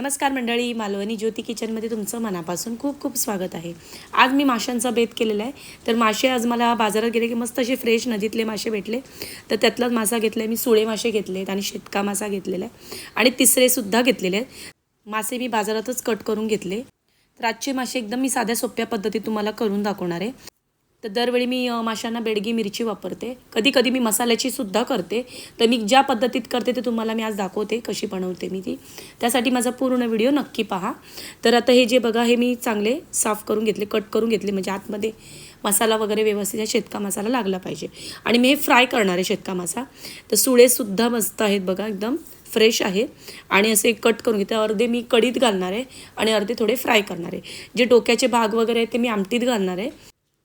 नमस्कार मंडळी मालवणी ज्योती किचनमध्ये तुमचं मनापासून खूप खूप स्वागत आहे. आज मी माशांचा बेत केलेला आहे. तर मासे आज मला बाजारात गेले की मस्त असे फ्रेश नदीतले मासे भेटले. तर त्यातलाच मासा घेतला आहे मी सुळे मासे घेतले आहेत आणि शेतका मासा घेतलेला आहे. आणि तिसरेसुद्धा घेतलेले आहेत. मासे मी बाजारातच कट करून घेतले. तर आजचे मासे एकदम मी साध्या सोप्या पद्धतीत तुम्हाला करून दाखवणार आहे. तर दरवेळी मी माशांना बेडगी मिरची वापरते. कधी कधी मी मसाल्याची सुद्धा करते. तर मी ज्या पद्धतीत करते ते तुम्हाला मी आज दाखवते कशी बनवते मी ती. त्यासाठी माझा पूर्ण व्हिडिओ नक्की पहा. तर आता हे जे बघा हे मी चांगले साफ करून घेतले कट करून घेतले. म्हणजे आतमध्ये मसाला वगैरे व्यवस्थित शेतका मसाला लागला पाहिजे. आणि मी हे फ्राय करणार आहे शेतका मासा. तर सुळेसुद्धा मस्त आहेत बघा एकदम फ्रेश आहे. आणि असे कट करून घेते. अर्धे मी कढीत घालणार आहे आणि अर्धे थोडे फ्राय करणार आहे. जे डोक्याचे भाग वगैरे आहेत ते मी आमटीत घालणार आहे.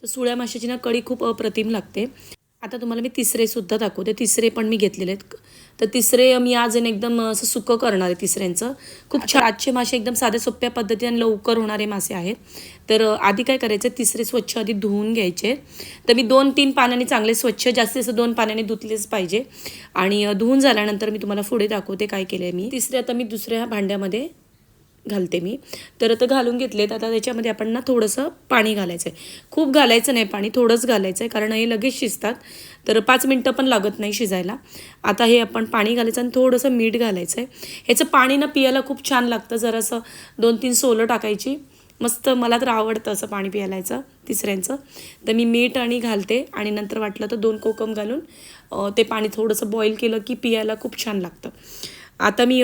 तर सुळ्या माशाची ना कडी खूप अप्रतिम लागते. आता तुम्हाला मी तिसरेसुद्धा दाखवते. तिसरे पण मी घेतलेले आहेत. तर तिसरे मी आज एकदम असं सुकं करणार आहे तिसऱ्यांचं. खूप छान आजचे मासे एकदम साध्या सोप्या पद्धतीने आणि लवकर होणारे मासे आहेत. तर आधी काय करायचं? तिसरे स्वच्छ आधी धुवून घ्यायचे. तर मी दोन तीन पाण्याने चांगले स्वच्छ जास्तीत जास्त दोन पाण्याने धुतलेच पाहिजे. आणि धुवून झाल्यानंतर मी तुम्हाला पुढे दाखवते काय केलं आहे मी. तिसरे आता मी दुसऱ्या भांड्यामध्ये घालते मी. तर आता घालून घेतलेत. आता त्याच्यामध्ये आपण ना थोडंसं पाणी घालायचं आहे खूप घालायचं नाही पाणी थोडंच घालायचं आहे कारण हे लगेच शिजतात. तर पाच मिनटं पण लागत नाही शिजायला. आता हे आपण पाणी घालायचं आणि थोडंसं मीठ घालायचं आहे ह्याचं पाणी ना पियाला खूप छान लागतं. जरासं दोन तीन सोलं टाकायची. मस्त मला तर आवडतं असं पाणी प्यायलायचं तिसऱ्यांचं. तर मी मीठ आणि घालते आणि नंतर वाटलं तर दोन कोकम घालून ते पाणी थोडंसं बॉईल केलं की पियाला खूप छान लागतं. आता मी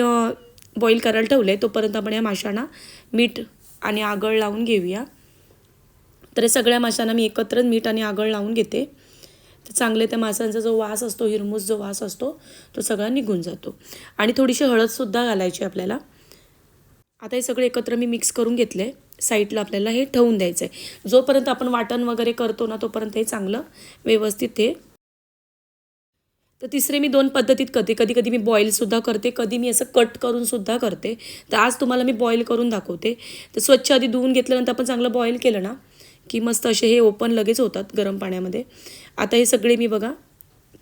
बॉईल करायला ठेवलं आहे तोपर्यंत आपण या माशांना मीठ आणि आगळ लावून घेऊया. तर सगळ्या माशांना मी एकत्र मीठ आणि आगळ लावून घेते. तर चांगले त्या माशांचा जो वास असतो हिरमुस जो वास असतो तो सगळा निघून जातो. आणि थोडीशी हळदसुद्धा घालायची आपल्याला. आता हे सगळे एकत्र मी मिक्स करून घेतले. साईडला आपल्याला हे ठेवून द्यायचं आहे जोपर्यंत आपण वाटण वगैरे करतो ना तोपर्यंत हे चांगलं व्यवस्थित हे तर तिसरे मी दोन पद्धतीत करते. कधी कधी मी बॉईलसुद्धा करते कधी मी असं कट करूनसुद्धा करते. तर आज तुम्हाला मी बॉईल करून दाखवते. तर स्वच्छ आधी धुवून घेतल्यानंतर आपण चांगलं बॉईल केलं ना की मस्त असे हे ओपन लगेच होतात गरम पाण्यामध्ये. आता हे सगळे मी बघा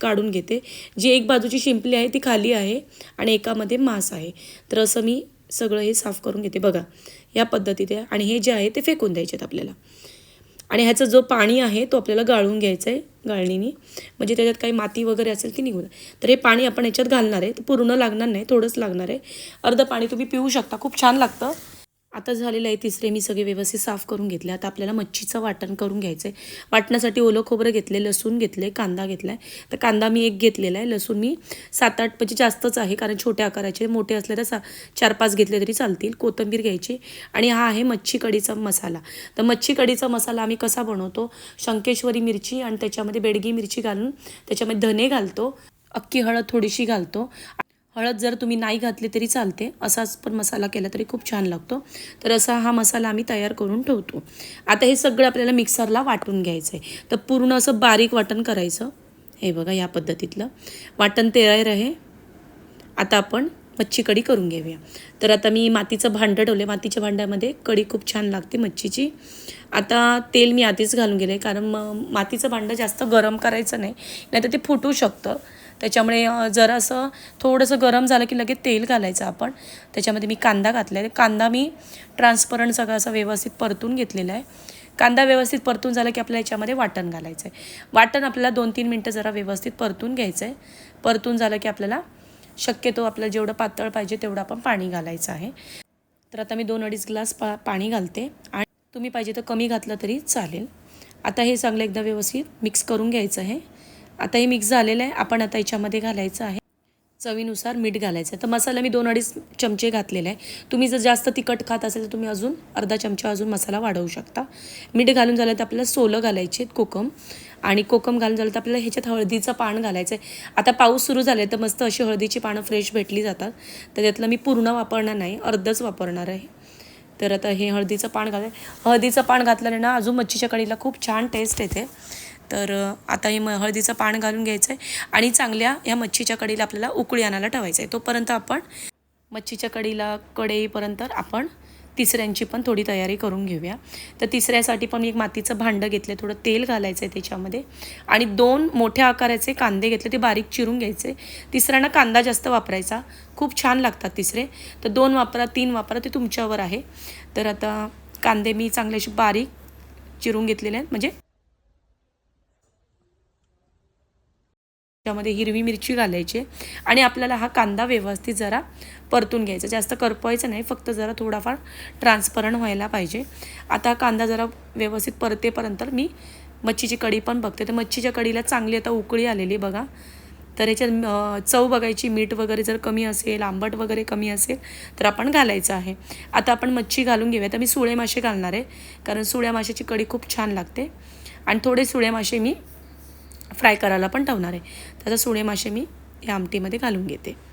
काढून घेते. जी एक बाजूची शिंपली आहे ती खाली आहे आणि एकामध्ये मांस आहे. तर असं मी सगळं हे साफ करून घेते. बघा या पद्धतीत आहे. आणि हे जे आहे ते फेकून द्यायचे आहेत आपल्याला. आणि ह्याचं जो पाणी आहे तो आपल्याला गाळून घ्यायचं आहे गाळणीने. म्हणजे त्याच्यात काही माती वगैरे असेल ती निघून. तर हे पाणी आपण याच्यात घालणार आहे. तर पूर्ण लागणार नाही थोडंच लागणार आहे. अर्धं पाणी तुम्ही पिऊ शकता. खूप छान लागतं. आता झालेलं आहे तिसरे मी सगळे व्यवस्थित साफ करून घेतले. आता आपल्याला मच्छीचं वाटण करून घ्यायचं आहे वाटण्यासाठी ओलं खोबरं घेतले लसूण घेतले कांदा घेतला आहे तर कांदा मी एक घेतलेला आहे लसूण मी सात आठ म्हणजे जास्तच आहे कारण छोट्या आकाराचे मोठे असले तर सा चार पाच घेतले तरी चालतील. कोथिंबीर घ्यायची आणि हा आहे मच्छी कढीचा मसाला. तर मच्छी कढीचा मसाला आम्ही कसा बनवतो? शंकेश्वरी मिरची आणि त्याच्यामध्ये बेडगी मिरची घालून त्याच्यामध्ये धने घालतो. अख्खी हळद थोडीशी घालतो. हळद जर तुम्ही नाही घातली तरी चालते. असाच पण मसाला केला तरी खूप छान लागतो. तर असा हा मसाला आम्ही तयार करून ठेवतो. आता हे सगळं आपल्याला मिक्सरला वाटून घ्यायचं आहे तर पूर्ण असं बारीक वाटण करायचं. हे बघा या पद्धतीतलं. वाटण तयार आहे. आता आपण मच्छी कढी करून घेऊया. तर आता मी मातीचं भांडं ठेवलं मातीच्या भांड्यामध्ये कढी खूप छान लागते मच्छीची. आता तेल मी आधीच घालून गेले. कारण मग मातीचं भांडं जास्त गरम करायचं नाही. नाहीतर ते फुटू शकतं. त्याच्यामुळे जरासं थोडंसं गरम झालं की लगेच तेल घालायचं आपण. त्याच्यामध्ये मी कांदा घातला आहे कांदा मी ट्रान्सपरंट सगळं असं व्यवस्थित परतून घेतलेला आहे. कांदा व्यवस्थित परतून झाला की आपल्याला याच्यामध्ये वाटण घालायचं आहे. वाटण आपल्याला दोन तीन मिनटं जरा व्यवस्थित परतून घ्यायचं आहे. परतून झालं की आपल्याला शक्यतो आपल्याला जेवढं पातळ पाहिजे तेवढं आपण पाणी घालायचं आहे. तर आता मी दोन अडीच ग्लास पा पाणी घालते. आणि तुम्ही पाहिजे तर कमी घातलं तरी चालेल. आता हे चांगलं एकदा व्यवस्थित मिक्स करून घ्यायचं आहे. आता हे मिक्स झालेलं आहे. आपण आता याच्यामध्ये घालायचं आहे. चवीनुसार मीठ घालायचं आहे. तर मसाला मी दोन अडीच चमचे घातलेला आहे. तुम्ही जर जास्त तिखट खात असेल तर तुम्ही अजून अर्धा चमचा अजून मसाला वाढवू शकता. मीठ घालून झालं तर आपल्याला सोलं घालायचे आहेत कोकम. आणि कोकम घालून झालं तर आपल्याला ह्याच्यात हळदीचं पान घालायचं आहे. आता पाऊस सुरू झाले तर मस्त अशी हळदीची पानं फ्रेश भेटली जातात. तर त्यातलं मी पूर्ण वापरणार नाही. अर्धच वापरणार आहे. तर आता हे हळदीचं पान घालाय हळदीचं पान घातल्याने ना अजून मच्छीच्या कढीला खूप छान टेस्ट येते. तर आता हे म हळदीचं पान घालून घ्यायचं आहे आणि चांगल्या या मच्छीच्या कडीला आपल्याला उकळी आणायला ठेवायचं आहे तोपर्यंत आपण मच्छीच्या कडीला कढईपर्यंत आपण तिसऱ्यांची पण थोडी तयारी करून घेऊया. तर तिसऱ्यासाठी पण मी एक मातीचं भांडं घेतलं थोडं तेल घालायचं आहे त्याच्यामध्ये आणि दोन मोठ्या आकाराचे कांदे घेतले ते बारीक चिरून घ्यायचे. तिसऱ्यांना कांदा जास्त वापरायचा. खूप छान लागतात तिसरे. तर दोन वापरा तीन वापरा ते तुमच्यावर आहे. तर आता कांदे मी चांगले असे बारीक चिरून घेतलेले आहेत. म्हणजे त्यामध्ये हिरवी मिरची घालायची आणि आपल्याला हा कांदा व्यवस्थित जरा परतून घ्यायचा. जास्त करपवायचा नाही फक्त जरा थोडाफार ट्रान्सपरंट व्हायला पाहिजे. आता कांदा जरा व्यवस्थित परतेपर्यंत मी मच्छीची कढी पण बघते. तर मच्छीच्या कढीला चांगली आता उकळी आलेली बघा. तर याच्यात चव बघायची मीठ वगैरे जर कमी असेल आंबट वगैरे कमी असेल तर आपण घालायचं आहे. आता आपण मच्छी घालून घेऊया तर मी सुळे मासे घालणार आहे कारण सुळ्या माशाची कढी खूप छान लागते. आणि थोडे सुळे मासे मी फ्राय करायला पण ठेवणार आहे. त्याचा सुणे मासे मी या आमटीमध्ये घालून घेते.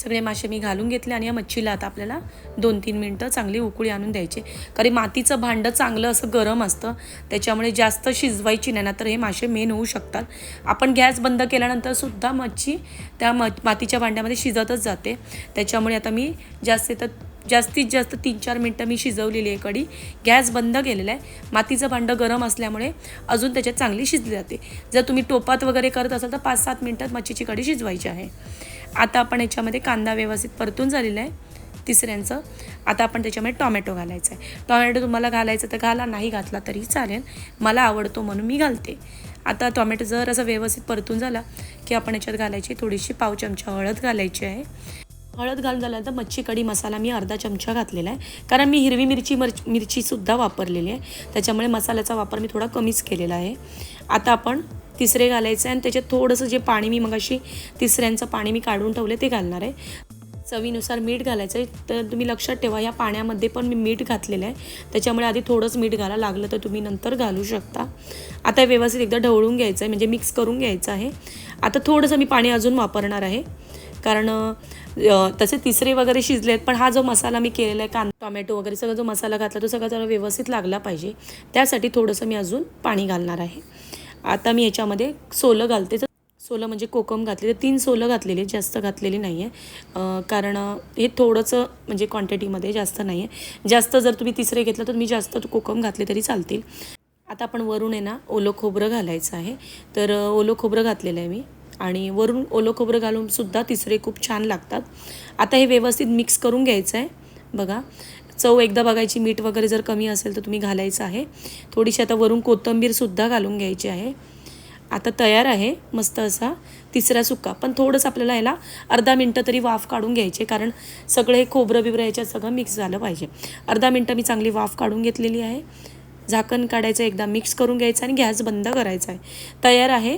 सगळे मासे मी घालून घेतले आणि या मच्छीला आता आपल्याला दोन तीन मिनटं चांगली उकळी आणून द्यायची. कारण मातीचं भांडं चांगलं असं गरम असतं. त्याच्यामुळे जास्त शिजवायची नाही ना तर हे मासे मेन होऊ शकतात. आपण गॅस बंद केल्यानंतर सुद्धा मच्छी त्या म मातीच्या भांड्यामध्ये शिजतच जाते. त्याच्यामुळे आता मी जास्त तर जास्तीत जास्त तीन चार मिनटं मी शिजवलेली आहे कढी. गॅस बंद केलेला आहे. मातीचं भांडं गरम असल्यामुळे अजून त्याच्यात चांगली शिजली जाते. जर तुम्ही टोपात वगैरे करत असाल तर पाच सात मिनटात मच्छीची कढी शिजवायची आहे. आता आपण याच्यामध्ये कांदा व्यवस्थित परतून झालेला आहे. तिसऱ्यांचं. आता आपण त्याच्यामध्ये टॉमॅटो घालायचा आहे. टॉमॅटो तुम्हाला घालायचं तर घाला नाही घातला तरी चालेल. मला आवडतो म्हणून मी घालते. आता टॉमॅटो जर असं व्यवस्थित परतून झाला की आपण याच्यात घालायची थोडीशी पाव चमचा हळद घालायची आहे. हळद घालून झाल्यानंतर मच्छी कढी मसाला मी अर्धा चमचा घातलेला आहे. कारण मी हिरवी मिरची मर्च मिरचीसुद्धा वापरलेली आहे. त्याच्यामुळे मसाल्याचा वापर मी थोडा कमीच केलेला आहे. आता आपण तिसरे घालायचं आहे आणि त्याच्यात थोडंसं जे पाणी मी मगाशी तिसऱ्यांचं पाणी मी काढून ठेवले ते घालणार आहे. चवीनुसार मीठ घालायचं आहे. तर तुम्ही लक्षात ठेवा या पाण्यामध्ये पण मी मीठ घातलेलं आहे. त्याच्यामुळे आधी थोडंच मीठ घाला लागलं तर तुम्ही नंतर घालू शकता. आता व्यवस्थित एकदा ढवळून घ्यायचं आहे म्हणजे मिक्स करून घ्यायचं आहे. आता थोडंसं मी पाणी अजून वापरणार आहे. कारण तसे तिसरे वगैरे शिजले आहेत पण हा जो मसाला मी केलेला आहे कांदा टोमॅटो वगैरे सगळा जो मसाला घातला तो सगळा जरा व्यवस्थित लागला पाहिजे. त्यासाठी थोडंसं मी अजून पाणी घालणार आहे. आता मी याच्यामध्ये सोलं घालते. तर सोलं म्हणजे कोकम घातले. तर तीन सोलं घातलेली आहेत, जास्त घातलेली नाही आहे कारण हे थोडंसं म्हणजे क्वांटिटीमध्ये जास्त नाही आहे जास्त जर तुम्ही तिसरे घेतलं तर मी जास्त कोकम घातले तरी चालतील. आता आपण वरून आहे ना ओलं खोबरं घालायचं आहे. तर ओलं खोबरं घातलेलं आहे मी. आणि वरून ओलं खोबरं घालूनसुद्धा तिसरे खूप छान लागतात. आता हे व्यवस्थित मिक्स करून घ्यायचं आहे बघा चव एकदा बघायची मीठ वगैरे जर कमी असेल तर तुम्ही घालायचं आहे. थोडीशी आता वरून कोथिंबीरसुद्धा घालून घ्यायची आहे. आता तयार आहे मस्त असा तिसरा सुक्का. पण थोडंसं आपल्याला याला अर्धा मिनटं तरी वाफ काढून घ्यायचे कारण सगळं हे खोबरं बिबरं ह्याच्यात सगळं मिक्स झालं पाहिजे. अर्धा मिनटं मी चांगली वाफ काढून घेतलेली आहे. झाकण काढायचं एकदा मिक्स करून घ्यायचं आणि गॅस बंद करायचा आहे. तयार आहे.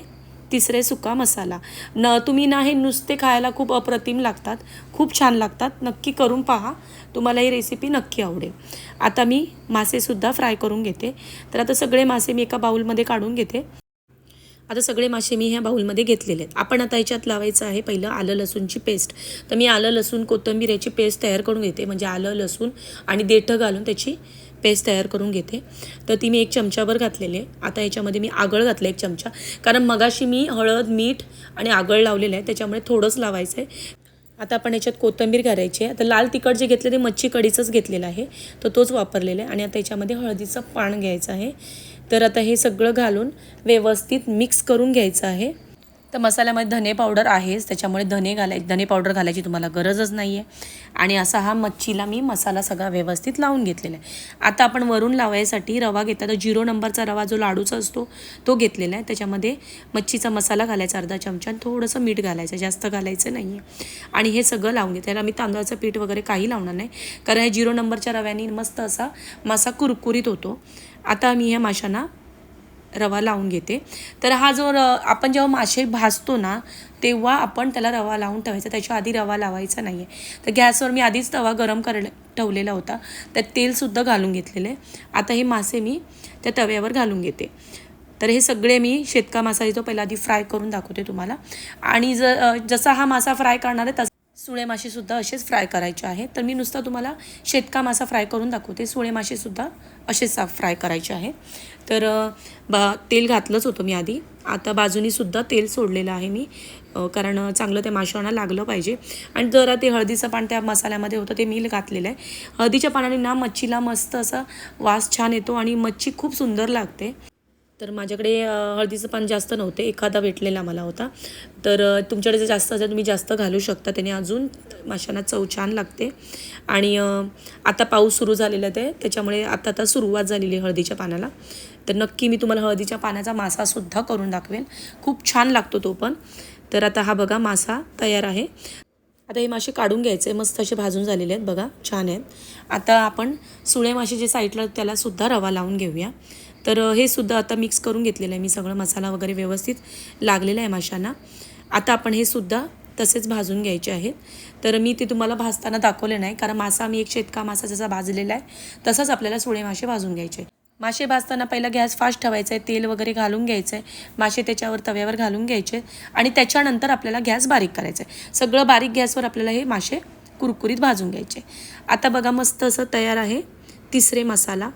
तिसरे सुका मसाला. न तुम्ही ना हे नुसते खायला खूप अप्रतिम लागतात. खूप छान लागतात. नक्की करून पहा. तुम्हाला ही रेसिपी नक्की आवडेल. आता मी मासेसुद्धा फ्राय करून घेते. तर आता सगळे मासे मी एका बाउलमध्ये काढून घेते. आता सगळे मासे मी ह्या बाउलमध्ये घेतलेले आहेत. आपण आता याच्यात लावायचं आहे पहिलं आलं लसूणची पेस्ट तर मी आलं लसूण कोथंबीर याची पेस्ट तयार करून घेते. म्हणजे आलं लसूण आणि देठं घालून त्याची पेस्ट तयार करून घेते. तर ती मी एक चमचाभर घातलेली आहे. आता याच्यामध्ये मी आगळ घातलं एक चमचा. कारण मगाशी मी हळद मीठ आणि आगळ लावलेलं आहे. त्याच्यामुळे थोडंच लावायचं आहे आता आपण याच्यात कोथिंबीर करायची आहे. आता लाल तिखट जे घेतलं ते मच्छी कढीचंच घेतलेलं आहे. तर तोच वापरलेला आहे. आणि आता याच्यामध्ये हळदीचं पान घ्यायचं आहे. तर आता हे सगळं घालून व्यवस्थित मिक्स करून घ्यायचं आहे. तर मसाल्यामध्ये धने पावडर आहेच. त्याच्यामुळे धने घालाय धने पावडर घालायची तुम्हाला गरजच नाही आहे आणि असा हा मच्छीला मी मसाला सगळा व्यवस्थित लावून घेतलेला आहे. आता आपण वरून लावायसाठी रवा घेतला तर झिरो नंबरचा रवा जो लाडूचा असतो तो घेतलेला आहे. त्याच्यामध्ये मच्छीचा मसाला घालायचा अर्धा चमचा आणि थोडंसं मीठ घालायचं. जास्त घालायचं नाही आहे आणि हे सगळं लावून घेते त्याला मी तांदळाचं पीठ वगैरे काही लावणार नाही. कारण हे झिरो नंबरच्या रव्याने मस्त असा मासा कुरकुरीत होतो. आता मी ह्या माशांना रवा लावून घेते. तर हा जो र आपण जेव्हा मासे भाजतो ना तेव्हा आपण त्याला रवा लावून ठेवायचा. त्याच्या आधी रवा लावायचा नाही आहे तर गॅसवर मी आधीच तवा गरम कर ठेवलेला होता. त्यात तेलसुद्धा घालून घेतलेलं आहे. आता हे मासे मी त्या तव्यावर घालून घेते. तर हे सगळे मी शेतका मासा जो पहिला आधी फ्राय करून दाखवते तुम्हाला. आणि ज जसा हा मासा फ्राय करणार आहे तसा सुळे मासेसुद्धा असेच फ्राय करायचे आहे तर मी नुसता तुम्हाला शेतका मासा फ्राय करून दाखवते. सुळे मासेसुद्धा असेच साफ फ्राय करायचे आहे तर बा तेल घातलंच होतं मी आधी. आता बाजूनीसुद्धा तेल सोडलेलं आहे मी. कारण चांगलं त्या माशांना लागलं पाहिजे. आणि जरा ते हळदीचं पान त्या मसाल्यामध्ये होतं ते मी घातलेलं आहे. हळदीच्या पानाने ना मच्छीला मस्त असा वास छान येतो आणि मच्छी खूप सुंदर लागते. तर माझ्याकडे हळदीचं पान जास्त नव्हते. एखादा भेटलेला मला होता. तर तुमच्याकडे जर जास्त असेल तुम्ही जास्त घालू शकता. त्याने अजून माशांना चव छान लागते. आणि आता पाऊस सुरू झालेला आहे. ते त्याच्यामुळे आता आता सुरुवात झालेली आहे हळदीच्या पानाला. तर नक्की मी तुम्हाला हळदीच्या पानाचा मासासुद्धा करून दाखवेन. खूप छान लागतो तो पण. तर आता हा बघा मासा तयार आहे. आता हे मासे काढून घ्यायचे मस्त असे भाजून झालेले आहेत बघा. छान आहेत. आता आपण सुळे मासे जे साईडला त्याला सुद्धा रवा लावून घेऊया. तर हे सुद्धा आता मिक्स करून घेतलेलं आहे मी. सगळं मसाला वगैरे व्यवस्थित लागलेला आहे माशांना. आता आपण हे सुद्धा तसेच भाजून घ्यायचे आहेत. तर मी ते तुम्हाला भाजताना दाखवले नाही कारण मासा मी एक शेतका मासा जसा भाजलेला आहे तसाच आपल्याला सुळे मासे भाजून घ्यायचे मासे भाजताना पहिला गॅस फास्ट ठेवायचा आहे तेल वगैरे घालून घ्यायचं आहे. मासे त्याच्यावर तव्यावर घालून घ्यायचे आणि त्याच्यानंतर आपल्याला गॅस बारीक करायचा आहे. सगळं बारीक गॅसवर आपल्याला हे मासे कुरकुरीत भाजून घ्यायचे आता बघा मस्त असं तयार आहे तिसरे मसाला.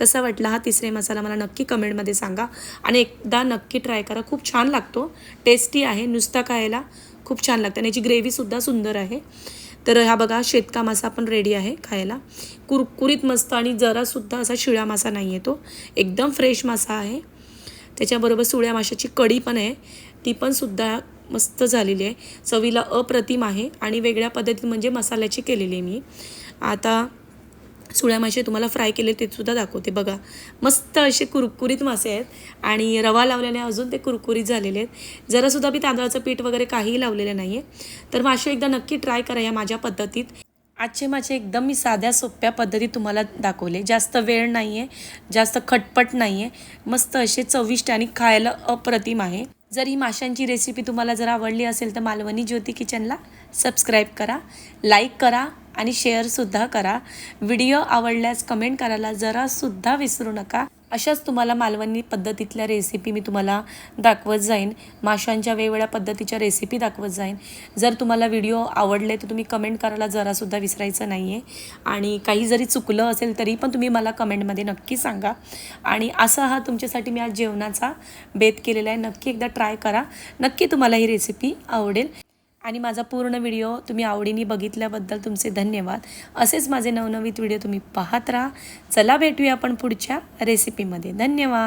कसा वाटला हा तिसरे मसाला मला नक्की कमेंटमध्ये सांगा. आणि एकदा नक्की ट्राय करा. खूप छान लागतो. टेस्टी आहे. नुसता खायला खूप छान लागतं. आणि याची ग्रेव्हीसुद्धा सुंदर आहे. तर हा बघा शेतका मासा पण रेडी आहे खायला. कुरकुरीत मस्त आणि जरासुद्धा असा शिळा मासा नाही आहे तो. एकदम फ्रेश मासा आहे. त्याच्याबरोबर सुळ्या माशाची कढी पण आहे. ती पण सुद्धा मस्त झालेली आहे. चवीला अप्रतिम आहे. आणि वेगळ्या पद्धतीत म्हणजे मसाल्याची केलेली आहे मी. आता सुळ्या मासे तुम्हाला फ्राय केले ते सुद्धा दाखवते. बघा मस्त असे कुरकुरीत मासे आहेत आणि रवा लावल्याने अजून ते कुरकुरीत झालेले आहेत. जरासुद्धा मी तांदळाचं पीठ वगैरे काहीही लावलेलं नाही आहे तर मासे एकदा नक्की ट्राय करा या माझ्या पद्धतीत. आजचे माझे एकदम मी साध्या सोप्या पद्धतीत तुम्हाला दाखवले. जास्त वेळ नाही आहे जास्त खटपट नाही आहे मस्त असे चविष्ट आणि खायला अप्रतिम आहे. जर ही माशांची रेसिपी तुम्हाला जर आवडली असेल तर मालवणी ज्योती किचनला सबस्क्राईब करा लाईक करा आणि शेअरसुद्धा करा. व्हिडिओ आवडल्यास कमेंट करायला जरासुद्धा विसरू नका. अशाच तुम्हाला मालवणी पद्धतीतल्या रेसिपी मी तुम्हाला दाखवत जाईन. माशांच्या वेगवेगळ्या पद्धतीच्या रेसिपी दाखवत जाईन. जर तुम्हाला व्हिडिओ आवडले तर तुम्ही कमेंट करायला जरासुद्धा विसरायचं नाही आहे आणि काही जरी चुकलं असेल तरी पण तुम्ही मला कमेंटमध्ये नक्की सांगा. आणि असा हा तुमच्यासाठी मी आज जेवणाचा बेत केलेला आहे. नक्की एकदा ट्राय करा. नक्की तुम्हाला ही रेसिपी आवडेल. आणि माझा पूर्ण व्हिडिओ तुम्ही आवडीने बघितल्याबद्दल तुमचे धन्यवाद. असेच माझे नवनवीन व्हिडिओ तुम्ही पाहत राहा. चला भेटूया आपण पुढच्या रेसिपीमध्ये धन्यवाद.